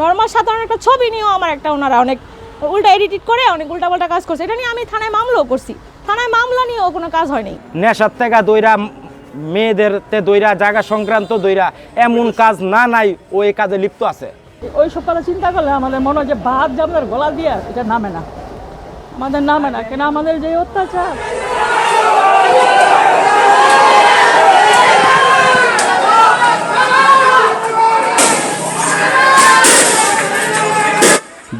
Normal সাধারণ একটা ছবি নিয়েও আমার একটা ওনারা অনেক উল্টা এডিট করে অনেক উল্টাপাল্টা কাজ করছে। এটা নিয়ে আমি থানায় মামলাও করছি। থানায় মামলা নিয়েও কোনো কাজ হয়নি। নেশার থেকে দইরা মেয়েদের তে দইরা জায়গা সংক্রান্ত দইরা এমন কাজ না নাই ও এই কাজে লিপ্ত আছে। ওই সব কথা চিন্তা করলে আমাদের মনে হয় যে ভাত যে আমাদের গলা দিয়ে এটা নামে না। আমাদের নামে না কেন আমাদের যে অত্যাচার?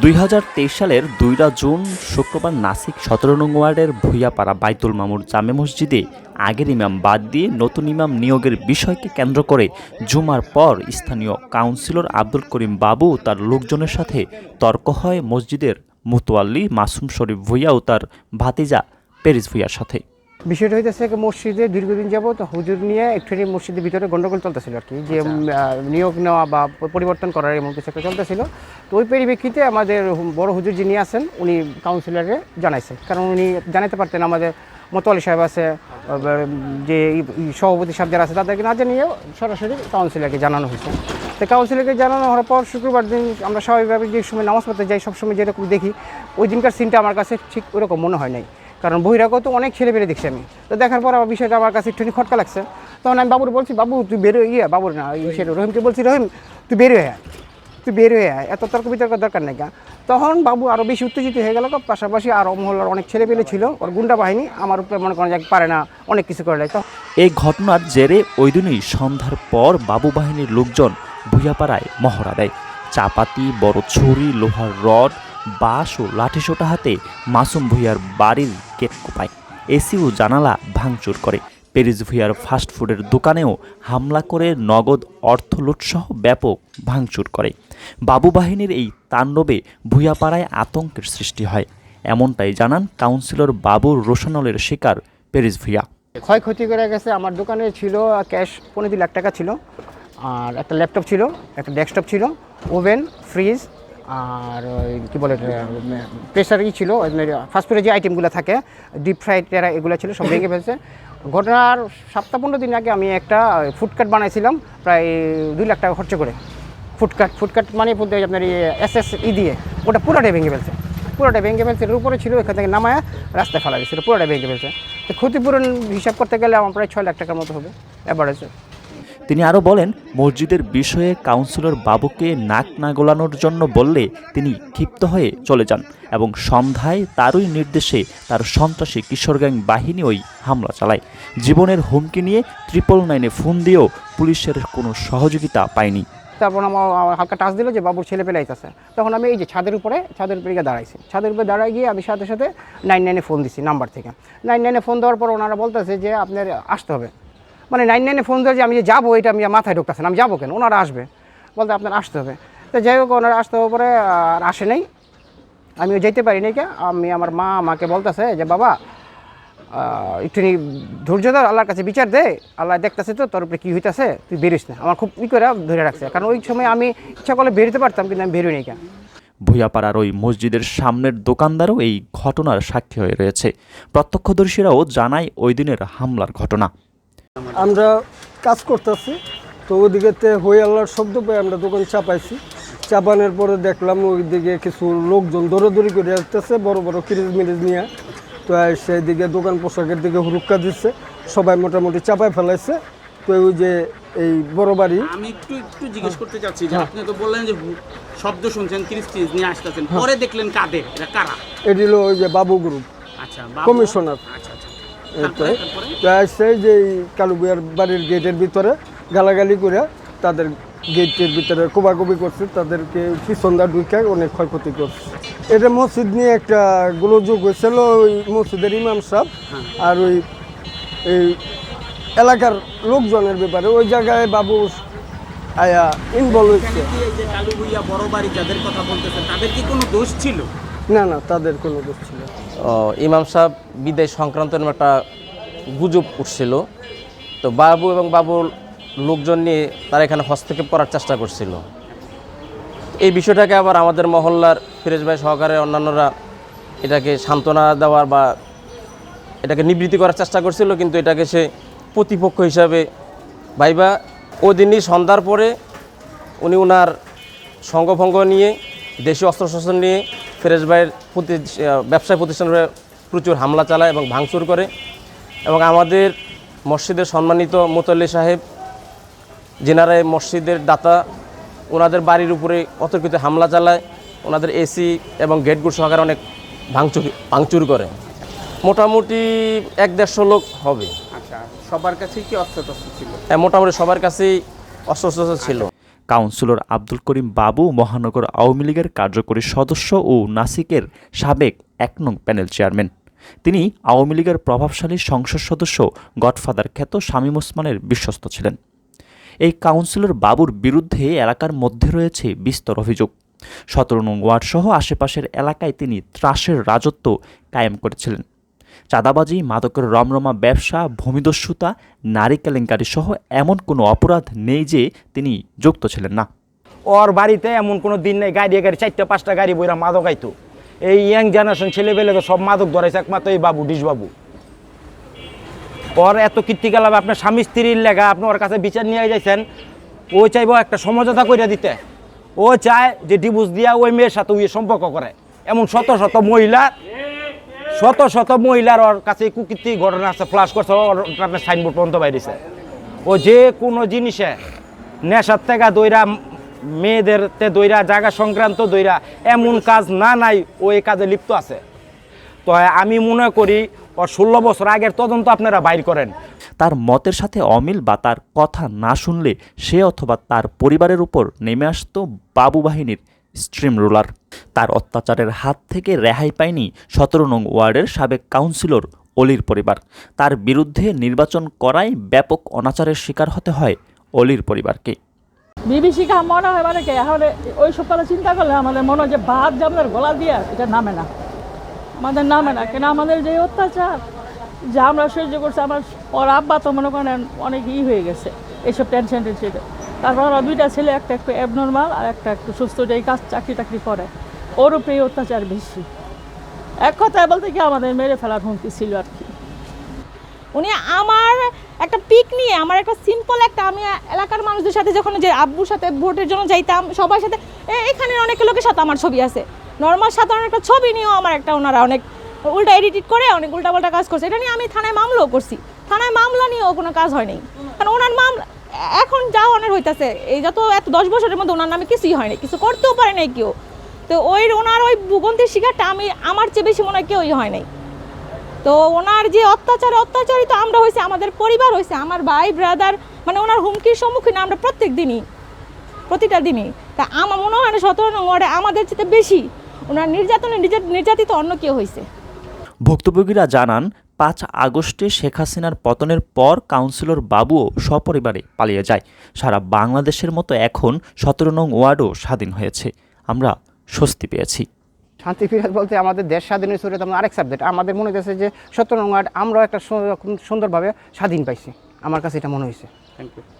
দুই হাজার তেইশ সালের দুইরা জুন, শুক্রবার নাসিক সতেরো নং ওয়ার্ডের ভুইয়াপাড়া বাইতুল মামুর জামে মসজিদে আগের ইমাম বাদ দিয়ে নতুন ইমাম নিয়োগের বিষয়কে কেন্দ্র করে জুমার পর স্থানীয় কাউন্সিলর আব্দুল করিম বাবু তার লোকজনের সাথে তর্ক হয় মসজিদের মুতোয়াল্লি মাসুম শরীফ ভুইয়া ও তার ভাতিজা পেরিস ভুইয়ার সাথে। বিষয়টা হইতেছে মসজিদে দীর্ঘদিন যাবত হুজুর নিয়ে একটুখানি মসজিদের ভিতরে গন্ডগোল চলতেছিল আর কি যে নিয়োগ নেওয়া বা পরিবর্তন করার এমন কিছু একটা চলতেছিল। তো ওই পরিপ্রেক্ষিতে আমাদের বড় হুজুর যিনি আছেন উনি কাউন্সিলরে জানাইছে কারণ উনি জানাতে পারতেন আমাদের মোতোয়ালি সাহেব আছে যে সভাপতি সাহেব যারা আছে তাদেরকে না জানিয়ে সরাসরি কাউন্সিলরকে জানানো হয়েছে। তো কাউন্সিলরকে জানানো হওয়ার পর শুক্রবার দিন আমরা স্বাভাবিকভাবে যে সময় নামাজ পড়তে যাই সবসময় যেরকম দেখি ওই দিনকার সিনটা আমার কাছে ঠিক ওরকম মনে হয় নাই। কারণ বহিরাগত অনেক ছেলে বেড়ে দেখছি আমি। তো দেখার পর আমার বিষয়টা আমার কাছে একটুখানি খটকা লাগছে। তখন আমি বাবুর বলছি, বাবু, তুই বেরো ইয়ে বাবুর না সেটা রহিমকে বলছি, রহিম, তুই বের হয়ে তুই বের হয়ে আয়, এত তর্ক বিতর্ক দরকার নেই তখন বাবু আরও বেশি উত্তেজিত হয়ে গেল পাশাপাশি আরও মহল্লার অনেক ছেলে পেলে ছিল, ওর গুন্ডা বাহিনী, আমার উপরে মনে করেন পারে না, অনেক কিছু করে তো এই ঘটনার জেরে ওই দিনই সন্ধ্যার পর বাবু বাহিনীর লোকজন ভুইয়াপাড়ায় মহড়া দেয়। চাপাতি, বড় ছুরি, লোহার রড বাঁশ ও লাঠিসোটা হাতে মাসুম ভুইয়ার বাড়ির গেট কোপায়। এসি ও জানালা ভাঙচুর করে। পেরিস ভুইয়ার ফাস্টফুডের দোকানেও হামলা করে নগদ অর্থ লুটসহ ব্যাপক ভাঙচুর করে। বাবু বাহিনীর এই তাণ্ডবে ভুইয়াপাড়ায় আতঙ্কের সৃষ্টি হয়। এমনটাই জানান কাউন্সিলর বাবুর রোশনলের শিকার পেরিস ভুইয়া। ক্ষয়ক্ষতি করে গেছে, আমার দোকানে ছিল ক্যাশ পনেরো লাখ টাকা ছিল, আর একটা ল্যাপটপ ছিল, একটা ডেস্কটপ ছিল ওভেন ফ্রিজ আর ওই কী বলে প্রেসারই ছিল ফাস্টফুডের যে আইটেমগুলো থাকে ডিপ ফ্রাইড এরা এগুলো ছিল, সব ভেঙে ফেলছে। ঘটনার সপ্তাহ পনেরো দিন আগে আমি একটা ফুডকার্ট বানাইছিলাম, প্রায় দুই লাখ টাকা খরচ করে। ফুডকার্ট ফুডকার্ট মানে আপনার এস এস ই দিয়ে, ওটা পুরোটাই ভেঙে ফেলছে। পুরোটা ভেঙে ফেলছে, এর উপরে ছিল, এখান থেকে নামায় রাস্তায় ফেলা গেছিল পুরোটা ভেঙে ফেলছে। তো ক্ষতিপূরণ হিসাব করতে গেলে আমার প্রায় ছয় লাখ টাকার মতো হবে অ্যাভারেজে তিনি আরও বলেন, মসজিদের বিষয়ে কাউন্সিলর বাবুকে নাক না গোলানোর জন্য বললে তিনি ক্ষিপ্ত হয়ে চলে যান এবং সন্ধ্যায় তারই নির্দেশে তার সন্ত্রাসী কিশোর গ্যাং বাহিনী ওই হামলা চালায়। জীবনের হুমকি নিয়ে ট্রিপল নাইনে ফোন দিয়েও পুলিশের কোনো সহযোগিতা পায়নি। তারপর আমার হালকা টাচ দিল যে বাবুর ছেলে পেলে আইতেছে। তখন আমি এই যে ছাদের উপরে ছাদের উপরে গিয়ে দাঁড়াইছি। ছাদের উপরে দাঁড়ায় গিয়ে আমি সাথে সাথে নাইন নাইনে ফোন দিছি, নাম্বার থেকে। নাইন নাইনে ফোন দেওয়ার পর ওনারা বলতেছে যে আপনার আসতে হবে। মানে নাইন নাইনে ফোন দেওয়া যে আমি যে যাব, এটা আমি মাথায় ঢুকতেছে আমি যাব কেন? ওনারা আসবে। বলতে আপনার আসতে হবে। তো যাই হোক, ওনারা আসতে হবে পরে, আর আসে নাই। আমিও যেতে পারি নাই কে? আমি আমার মা আমাকে বলতেছে যে, বাবা একটুখানি ধৈর্য ধর, আল্লাহর কাছে বিচার দে। আল্লাহ দেখতেছে তো, তোর উপরে কী হইতেছে, তুই বেরিস না। আমার খুব ই করে ধরে রাখছে। কারণ ওই সময় আমি ইচ্ছা করলে বেরোতে পারতাম, কিন্তু আমি বেরোই নি কেন ভুইয়াপাড়ার ওই মসজিদের সামনের দোকানদারও এই ঘটনার সাক্ষী হয়ে রয়েছে। প্রত্যক্ষদর্শীরাও জানায় ওই দিনের হামলার ঘটনা। আমরা কাজ করতেছি। তো ওদিকেতে হই আল্লাহর শব্দ পেয়ে আমরা দোকান চাপাইছি। চাপানোর পরে দেখলাম ওইদিকে কিছু লোকজন দৌড়াদৌড়ি করে আসতেছে বড় বড় ফ্রিজ মিরিজ নিয়ে। তো সেদিকে দোকান পোশাকের দিকে হুরুক্কা দিচ্ছে সবাই মোটামুটি চাপায় ফেলাইছে। তো ওই যে এই বড় বাড়ি। আমি একটু একটু জিজ্ঞেস করতে চাচ্ছি যে আপনি তো বললেন যে শব্দ শুনছেন ক্রিস টিস নিয়ে আসতেছেন। পরে দেখলেন কাদের? এটা কারা? এটি হলো ওই যে বাবু গ্রুপ আচ্ছা কমিশনার। আচ্ছা আচ্ছা। তো আসছে যে কালুবিয়ার বাড়ির গেটের ভিতরে গালাগালি করে তাদের গেটের ভিতরে কোবাকুবি করছে তাদেরকে পিছনদা ঢুকে অনেক ক্ষয়ক্ষতি করছে। এটা মসজিদ নিয়ে একটা গোলযোগ হয়েছিল ওই মসজিদের ইমাম সাহেব আর ওই এই এলাকার লোকজনের ব্যাপারে। ওই জায়গায় বাবু আয়া ইনভলভ হয়েছে। এখানে কি এই যে কালু ভুইয়া বড় বাড়ি যাদের কথা বলতেছেন তাদের কি কোনো দোষ ছিল? না না, তাদের কোনো দোষ ছিল ইমাম সাহেব বিদায় সংক্রান্ত একটা গুজব উঠছিল। তো বাবু এবং বাবুর লোকজন নিয়ে তারা এখানে হস্তক্ষেপ করার চেষ্টা করছিল। এই বিষয়টাকে আবার আমাদের মহল্লার ফিরেজ ভাই সহকারে অন্যান্যরা এটাকে সান্ত্বনা দেওয়ার বা এটাকে নিবৃত্তি করার চেষ্টা করছিল, কিন্তু এটাকে সে প্রতিপক্ষ হিসাবে ভাইবা। ওই দিনই সন্ধ্যার পরে উনি ওনার সঙ্গভঙ্গ নিয়ে, দেশীয় অস্ত্রশস্ত্র নিয়ে ফিরেজ ভাইয়ের প্রতি ব্যবসায় প্রতিষ্ঠানে প্রচুর হামলা চালায় এবং ভাঙচুর করে এবং আমাদের মসজিদের সম্মানিত মোতাল্লি সাহেব যেনারা মসজিদের দাতা ওনাদের বাড়ির উপরে অতর্কিত হামলা চালায় ওনাদের এসি এবং গেটগুড সহকারে অনেক ভাঙচুর ভাঙচুর করে। মোটামুটি এক দেড়শো লোক হবে। আচ্ছা সবার কাছেই কি অস্ত্র ছিল? হ্যাঁ, মোটামুটি সবার কাছেই অস্ত্রশস্ত্র ছিল। কাউন্সিলর আব্দুল করিম বাবু মহানগর আওয়ামী লীগের কার্যকরী সদস্য ও নাসিকের সাবেক এক নং প্যানেল চেয়ারম্যান। তিনি আওয়ামী লীগের প্রভাবশালী সংসদ সদস্য গডফাদার খ্যাত শামীম ওসমানের বিশ্বস্ত ছিলেন। এই কাউন্সিলর বাবুর বিরুদ্ধে এলাকার মধ্যে রয়েছে বিস্তর অভিযোগ। সতেরো নং ওয়ার্ডসহ আশেপাশের এলাকায় তিনি ত্রাসের রাজত্ব কায়েম করেছিলেন। চাঁদাবাজি, মাদকের রমরমা ব্যবসা, ভূমিদস্যুতা, নারী কেলেঙ্কারি সহ এমন কোনো অপরাধ নেই যে তিনি যুক্ত ছিলেন না। ওর বাড়িতে এমন কোনো দিন নেই, গাড়ি গাড়ি চারটা, পাঁচটা গাড়ি বইরা মাদক আইতো। এই ইয়াং জেনারেশন ছেলেবেলে তো সব মাদক ধরেছে একমাত্র এই বাবু ডিশ বাবু ওর এত কীর্তি গেলাম আপনার স্বামী স্ত্রীর লেখা আপনি ওর কাছে বিচার নিয়ে যাইছেন ও চাইব একটা সমঝোতা করে দিতে। ও চায় যে ডিভোর্স দিয়া ওই মেয়ের সাথে ওই সম্পর্ক করে। এমন শত শত মহিলা শত শত মহিলার কাছে কুকীর্তি ঘটনা আছে ফ্লাশ করছে আপনার সাইনবোর্ড পর্যন্ত বাইরেছে। ও যে কোনো জিনিসে নেশার থেকে দইরা, মেয়েদের তে দইরা, জায়গা সংক্রান্ত দইরা, এমন কাজ না নাই, ও এই কাজে লিপ্ত আছে। তো আমি মনে করি ও ষোলো বছর আগের তদন্ত আপনারা বাইর করেন। তার মতের সাথে অমিল বা তার কথা না শুনলে সে অথবা তার পরিবারের উপর নেমে আসতো বাবু বাহিনীর স্ট্রিম রুলার। তার অত্যাচারের হাত থেকে রেহাই পায়নি সতেরো নং ওয়ার্ডের সাবেক কাউন্সিলর অলির পরিবার। তার বিরুদ্ধে নির্বাচন করায় ব্যাপক অনাচারের শিকার হতে হয় অলির পরিবারকে। বিভীষিকা মনে হয় মানে কি? এখন ওই সব কথা চিন্তা করলে আমাদের মনে হয় যে ভাত যে আমাদের গলা দিয়ে, এটা নামে না। আমাদের নামে না, কেন আমাদের যে অত্যাচার, যা আমরা সহ্য করছি, আমার ওর আব্বা তো মনে করেন অনেক ই হয়ে গেছে। এইসব টেনশন টেনশন তারপর ওরা দুইটা ছেলে, একটা একটু অ্যাবনর্মাল আর একটা একটু সুস্থ, যেই কাজ চাকরি টাকরি করে ওর উপরে অত্যাচার বেশি। এক কথায় বলতে কি আমাদের মেরে ফেলার হুমকি ছিল আর কি। উনি আমার একটা পিক নিয়ে, আমার একটা সিম্পল একটা, আমি এলাকার মানুষদের সাথে যখন যে আব্বুর সাথে ভোটের জন্য যাইতাম, সবার সাথে এখানে অনেক লোকের সাথে আমার ছবি আছে। নর্মাল সাধারণ একটা ছবি নিয়েও আমার একটা ওনারা অনেক উল্টা এডিট করে, অনেক উল্টাপাল্টা কাজ করছে। এটা নিয়ে আমি থানায় মামলাও করছি। থানায় মামলা নিয়েও কোনো কাজ হয়নি কারণ ওনার মামলা এখন যা অনেক হইতাছে, এই যত এত দশ বছরের মধ্যে ওনার নামে কিছুই হয়নি কিছু করতেও পারে নাই কেউ। তো ওই ওনার ওই ভূগন্তির শিকারটা আমি, আমার চেয়ে বেশি মনে হয় কেউই হয় নাই। তো ওনার যে অত্যাচার অত্যাচারিত আমরা হয়েছে, আমাদের পরিবার হয়েছে, আমার ভাই ব্রাদার মানে ওনার হুমকির সম্মুখীন আমরা প্রত্যেক দিনই, প্রতিটা দিনই। তা আমার মনে হয় না সতেরো নং ওয়ার্ডে আমাদের চেয়ে বেশি, ওনার নির্যাতনে নির্যা- নির্যাতিত অন্য কেউ হয়েছে। ভুক্তভোগীরা জানান পাঁচ আগস্টে শেখ হাসিনার পতনের পর কাউন্সিলর বাবুও সপরিবারে পালিয়ে যায়। সারা বাংলাদেশের মতো এখন সতেরো নং ওয়ার্ডও স্বাধীন হয়েছে। আমরা স্বস্তি পেয়েছি। শান্তি ফিরাজ বলতে আমাদের দেশ স্বাধীন হয়েছে ওটা আরেক সাবজেক্ট আমাদের মনে হয়েছে যে সতেরো নং ওয়ার্ড আমরাও একটা সুন্দরভাবে স্বাধীন পাইছি। আমার কাছে এটা মনে হয়েছে থ্যাংক ইউ